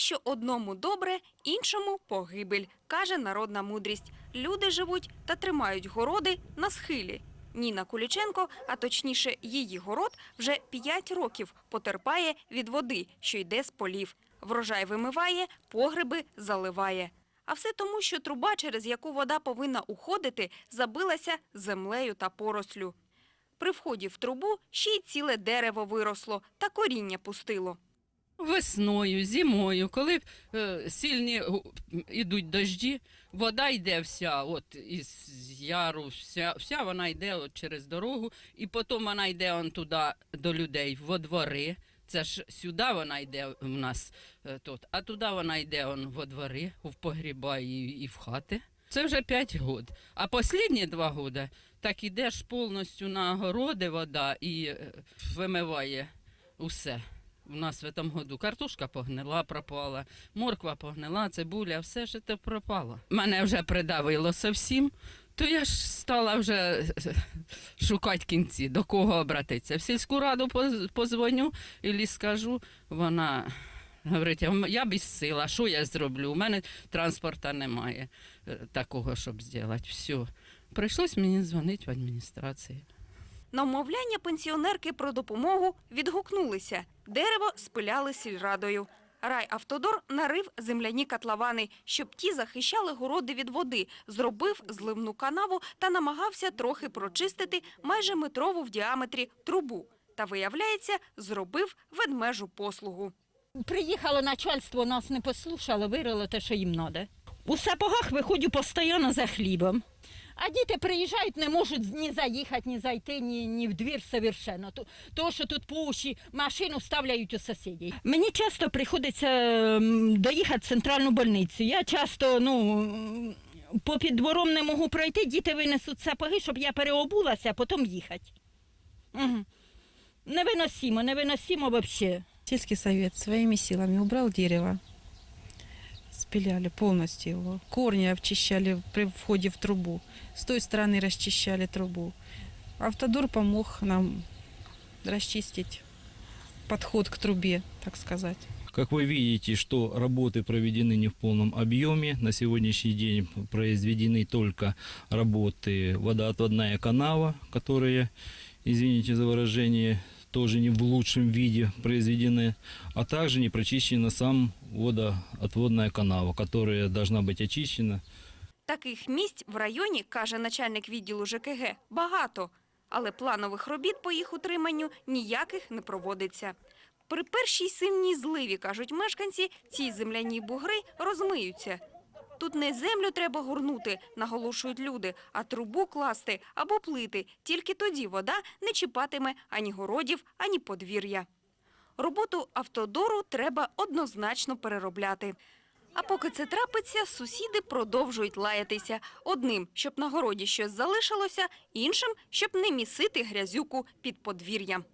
що одному добре, іншому погибель, каже народна мудрість. Люди живуть та тримають городи на схилі. Ніна Куліченко, а точніше її город, вже 5 років потерпає від води, що йде з полів. Врожай вимиває, погреби заливає. А все тому, що труба, через яку вода повинна уходити, забилася землею та порослю. При вході в трубу ще й ціле дерево виросло та коріння пустило. Весною, зимою, коли е, сильні гу- ідуть дожді, вода йде вся, от із яру, вся, вся вона йде от через дорогу, і потім вона йде он туди до людей, во двори. Це ж сюди вона йде в нас е, тут, а туди вона йде он во двори, в погріба і, і в хати. Це вже 5 років. А останні два роки так ідеш повністю на городи вода і е, вимиває усе. У нас в цьому году картошка погнила, пропала, морква погнила, цибуля, все ж це пропало. Мене вже придавило зовсім, то я ж стала вже шукати кінці, до кого обратитися. В сільську раду поз- позвоню і скажу, вона говорить, я без сила, що я зроблю? У мене транспорта немає е, такого, щоб зробити. Все. Прийшлось мені дзвонити в адміністрацію. На вмовляння пенсіонерки про допомогу відгукнулися. Дерево спиляли сільрадою. Райавтодор нарив земляні котловани, щоб ті захищали городи від води, зробив зливну канаву та намагався трохи прочистити майже метрову в діаметрі трубу. Та, виявляється, зробив ведмежу послугу. Приїхало начальство, нас не послухало, вирило те, що їм треба. У сапогах виходжу постійно за хлібом. А діти приїжджають, не можуть ні заїхати, ні зайти, ні, ні в двір совершенно. То, то, що тут по машину ставляють у сусідів. Мені часто приходиться доїхати в центральну больницю. Я часто, ну. По під двором не можу пройти, діти винесуть сапоги, щоб я переобулася, а потім їхати. Угу. Невиносимо, невиносимо взагалі. Сельский совет своими силами убрал дерево. Спиляли полностью его. Корни обчищали при входе в трубу. С той стороны расчищали трубу. Автодор помог нам расчистить подход к трубе, так сказать. Как вы видите, что работы проведены не в полном объеме. На сегодняшний день произведены только работы водоотводная канава, которые, извините за выражение, тоже не в лучшем виде произведены, а также не прочищена сам водоотводная канава, которая должна быть очищена Таких місць в районі, каже начальник відділу ЖКГ, багато, але планових робіт по їх утриманню ніяких не проводиться. При першій сильній зливі, кажуть мешканці, ці земляні бугри розмиються. Тут не землю треба гурнути, наголошують люди, а трубу класти або плити. Тільки тоді вода не чіпатиме ані городів, ані подвір'я. Роботу автодору треба однозначно переробляти. А поки це трапиться, сусіди продовжують лаятися. Одним, щоб на городі щось залишилося, іншим, щоб не місити грязюку під подвір'ям.